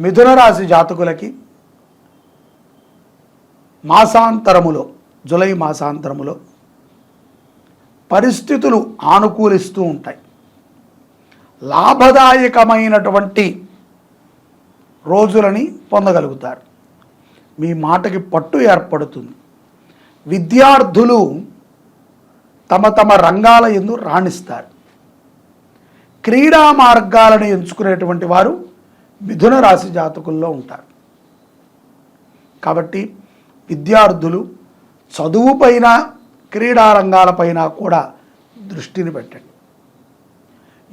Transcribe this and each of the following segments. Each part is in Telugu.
మిథున రాశి జాతకులకి మాసాంతరములో జులై మాసాంతరములో పరిస్థితులు ఆనుకూలిస్తూ ఉంటాయి. లాభదాయకమైనటువంటి రోజులని పొందగలుగుతారు. మీ మాటకి పట్టు ఏర్పడుతుంది. విద్యార్థులు తమ తమ రంగాల ఎందు రాణిస్తారు. క్రీడా మార్గాలను ఎంచుకునేటువంటి వారు మిథున రాశి జాతకుల్లో ఉంటారు. కాబట్టి విద్యార్థులు చదువుపైన క్రీడా రంగాలపైన కూడా దృష్టిని పెట్టండి.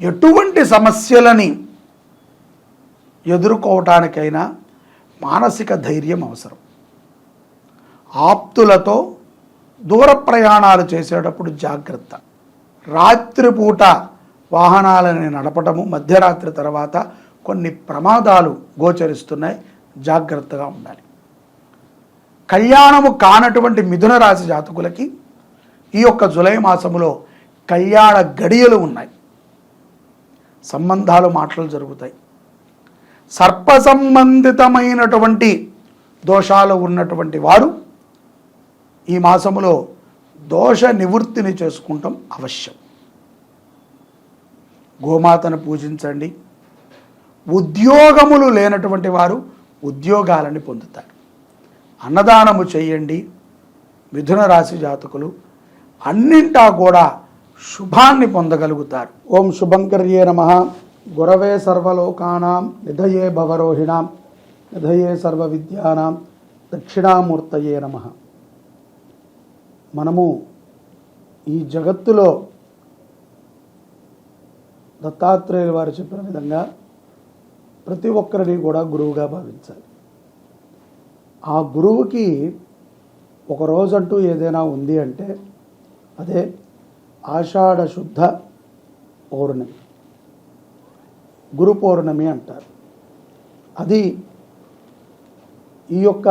ఎటువంటి సమస్యలని ఎదుర్కోవటానికైనా మానసిక ధైర్యం అవసరం. ఆప్తులతో దూర ప్రయాణాలు చేసేటప్పుడు జాగ్రత్త. రాత్రిపూట వాహనాలని నడపటము మధ్యరాత్రి తర్వాత కొన్ని ప్రమాదాలు గోచరిస్తున్నాయి. జాగ్రత్తగా ఉండాలి. కళ్యాణము కానటువంటి మిథున రాశి జాతకులకి ఈ యొక్క జులై మాసములో కళ్యాణ గడియలు ఉన్నాయి. సంబంధాలు మాటలు జరుగుతాయి. సర్ప సంబంధితమైనటువంటి దోషాలు ఉన్నటువంటి వారు ఈ మాసములో దోష నివృత్తిని చేసుకుంటాం అవశ్యం. గోమాతను పూజించండి. ఉద్యోగములు లేనటువంటి వారు ఉద్యోగాలని పొందుతారు. అన్నదానము చేయండి మిథున రాశి జాతకులు అన్నింటా కూడా శుభాన్ని పొందగలుగుతారు. ఓం శుభంకర్యే నమ. గురవే సర్వలోకానాం నిధయే భవరోహిణాం నిధయే సర్వ విద్యానాం దక్షిణామూర్తయే నమ. మనము ఈ జగత్తులో దత్తాత్రేయుల వారు చెప్పిన విధంగా ప్రతి ఒక్కరిని కూడా గురువుగా భావించాలి. ఆ గురువుకి ఒక రోజంటూ ఏదైనా ఉంది అంటే అదే ఆషాఢ శుద్ధ పౌర్ణమి. గురు పౌర్ణమి అంటారు. అది ఈ యొక్క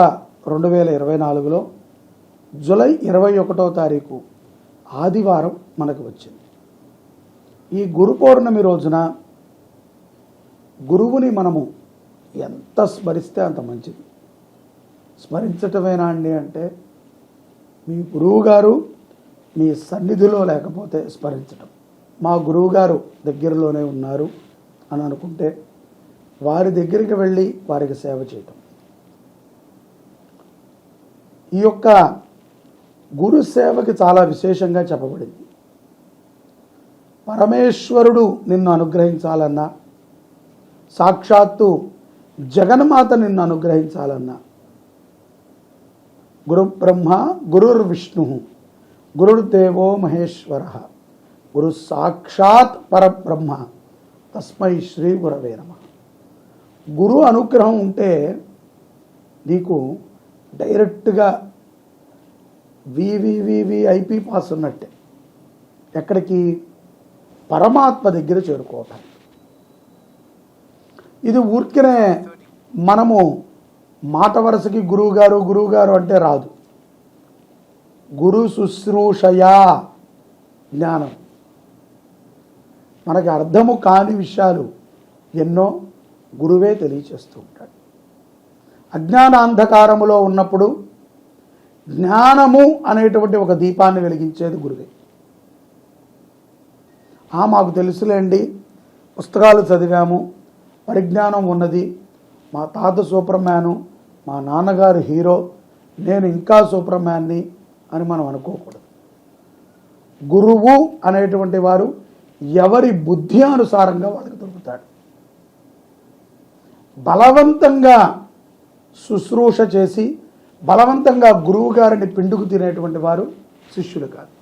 రెండు వేల ఇరవై నాలుగులో జూలై ఇరవై ఒకటో తారీఖు ఆదివారం మనకు వచ్చింది. ఈ గురు పౌర్ణమి రోజున గురువుని మనము ఎంత స్మరిస్తే అంత మంచిది. స్మరించటమేనా అండి అంటే మీ గురువుగారు మీ సన్నిధిలో లేకపోతే స్మరించటం. మా గురువుగారు దగ్గరలోనే ఉన్నారు అని అనుకుంటే వారి దగ్గరికి వెళ్ళి వారికి సేవ చేయటం. ఈ యొక్క గురు సేవకి చాలా విశేషంగా చెప్పబడింది. పరమేశ్వరుడు నిన్ను అనుగ్రహించాలన్నా సాక్షాత్తు జగన్మాత నిన్ను అనుగ్రహించాలన్నా. గురు బ్రహ్మ గురుర్విష్ణు గురుర్దేవో మహేశ్వర. గురు సాక్షాత్ పరబ్రహ్మ తస్మై శ్రీ గురవే నమ. గురు అనుగ్రహం ఉంటే నీకు డైరెక్ట్గా వివివివిఐపి పాస్ ఉన్నట్టే. ఎక్కడికి? పరమాత్మ దగ్గర చేరుకోవటం ఇది ఊరికనే మనము మాట వరుసకి గురువుగారు గురువుగారు అంటే రాదు. గురు శుశ్రూషయా జ్ఞానం. మనకి అర్థము కాని విషయాలు ఎన్నో గురువే తెలియచేస్తూ ఉంటాడు. అజ్ఞానాంధకారములో ఉన్నప్పుడు జ్ఞానము అనేటువంటి ఒక దీపాన్ని వెలిగించేది గురువే. ఆ మాకు తెలుసులేండి పుస్తకాలు చదివాము పరిజ్ఞానం ఉన్నది. మా తాత సూపర్ మ్యాను మా నాన్నగారు హీరో నేను ఇంకా సూపర్ మ్యాన్ని అని మనం అనుకోకూడదు. గురువు అనేటువంటి వారు ఎవరి బుద్ధి అనుసారంగా వాళ్ళకి దొరుకుతాడు. బలవంతంగా శుశ్రూష చేసి బలవంతంగా గురువు గారిని పిండుకు తినేటువంటి వారు శిష్యులు కాదు.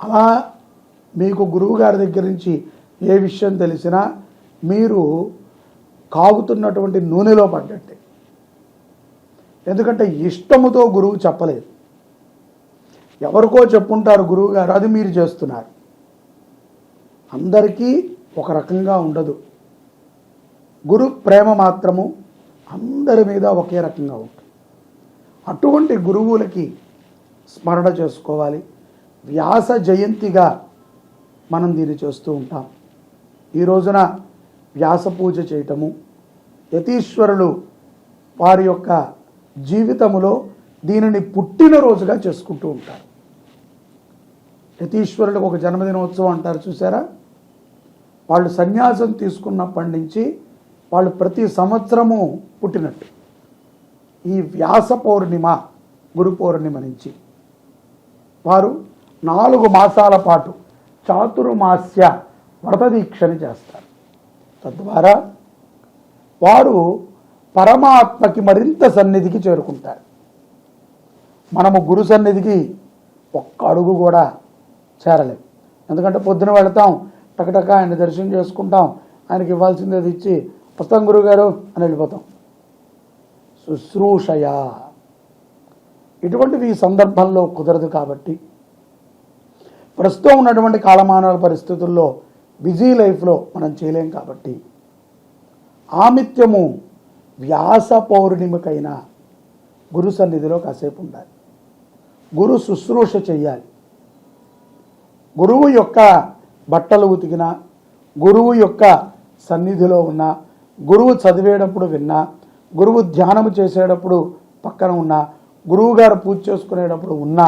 అలా మీకు గురువుగారి దగ్గర నుంచి ఏ విషయం తెలిసినా మీరు కాగుతున్నటువంటి నూనెలో పడ్డట్టే ఎందుకంటే ఇష్టముతో గురువు చెప్పలేదు. ఎవరికో చెప్పుంటారు గురువు గారు అది మీరు చేస్తున్నారు. అందరికీ ఒక రకంగా ఉండదు. గురు ప్రేమ మాత్రము అందరి మీద ఒకే రకంగా ఉంటుంది. అటువంటి గురువులకి స్మరణ చేసుకోవాలి. వ్యాస జయంతిగా మనం దీన్ని చేస్తూ ఉంటాం. ఈ రోజున వ్యాస పూజ చేయటము యతీశ్వరులు వారి యొక్క జీవితములో దీనిని పుట్టినరోజుగా చేసుకుంటూ ఉంటారు. యతీశ్వరులకు ఒక జన్మదినోత్సవం అంటారు చూసారా? వాళ్ళు సన్యాసం తీసుకున్నప్పటి నుంచి వాళ్ళు ప్రతి సంవత్సరము పుట్టినట్టు. ఈ వ్యాస పౌర్ణిమ గురు పౌర్ణిమ నుంచి వారు నాలుగు మాసాల పాటు చాతుర్మాస్య వ్రత దీక్షని చేస్తారు. తద్వారా వారు పరమాత్మకి మరింత సన్నిధికి చేరుకుంటారు. మనము గురు సన్నిధికి ఒక్క అడుగు కూడా చేరలేం. ఎందుకంటే పొద్దున వెళతాం టకటక ఆయన దర్శనం చేసుకుంటాం ఆయనకి ఇవ్వాల్సింది అది ఇచ్చి వస్తాం గురుగారు అని వెళ్ళిపోతాం. శుశ్రూషయ. ఇటువంటివి ఈ సందర్భంలో కుదరదు కాబట్టి ప్రస్తుతం ఉన్నటువంటి కాలమానాల పరిస్థితుల్లో బిజీ లైఫ్లో మనం చేయలేం కాబట్టి. ఆమిత్యము వ్యాస పౌర్ణిమకైనా గురు సన్నిధిలో కాసేపు ఉండాలి. గురు శుశ్రూష చెయ్యాలి. గురువు యొక్క బట్టలు ఉతికిన గురువు యొక్క సన్నిధిలో ఉన్న గురువు చదివేటప్పుడు విన్నా గురువు ధ్యానం చేసేటప్పుడు పక్కన ఉన్న గురువు గారు పూజ చేసుకునేటప్పుడు ఉన్నా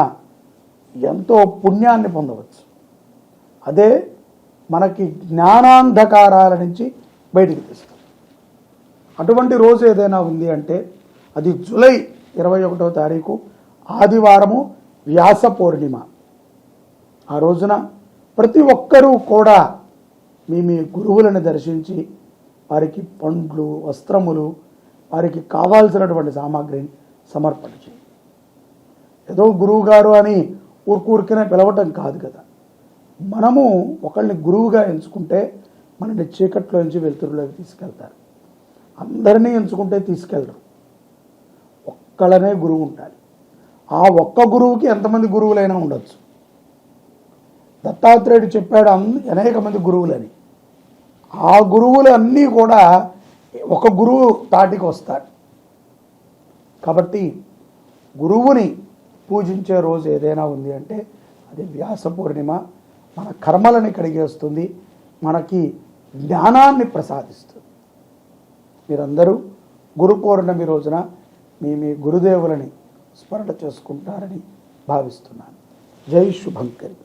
ఎంతో పుణ్యాన్ని పొందవచ్చు. అదే మనకి జ్ఞానాంధకారాల నుంచి బయటికి తీస్తుంది అటువంటి రోజు ఏదైనా ఉంది అంటే అది జూలై ఇరవై ఒకటో తారీఖు ఆదివారము వ్యాస పౌర్ణిమ. ఆ రోజున ప్రతి ఒక్కరూ కూడా మీ మీ గురువులను దర్శించి వారికి పండ్లు వస్త్రములు వారికి కావాల్సినటువంటి సామాగ్రిని సమర్పణ చేయి ఏదో గురువు గారు అని ఊరుకూరికనే పిలవటం కాదు కదా. మనము ఒకళ్ళని గురువుగా ఎంచుకుంటే మనని చీకట్లో నుంచి వెలుతురులోకి తీసుకెళ్తారు. అందరినీ ఎంచుకుంటే తీసుకెళ్ళరు ఒక్కళ్ళనే గురువు ఉండాలి. ఆ ఒక్క గురువుకి ఎంతమంది గురువులైనా ఉండొచ్చు. దత్తాత్రేయుడు చెప్పాడు అనేక మంది గురువులని. ఆ గురువులు అన్నీ కూడా ఒక గురువు తాటికి వస్తాడు. కాబట్టి గురువుని పూజించే రోజు ఏదైనా ఉంది అంటే అది వ్యాస పూర్ణిమ మన కర్మలని కడిగేస్తుంది మనకి జ్ఞానాన్ని ప్రసాదిస్తుంది. మీరందరూ గురు పౌర్ణమి రోజున మీ మీ గురుదేవులని స్మరణ చేసుకుంటారని భావిస్తున్నాను. జై శుభంకరి.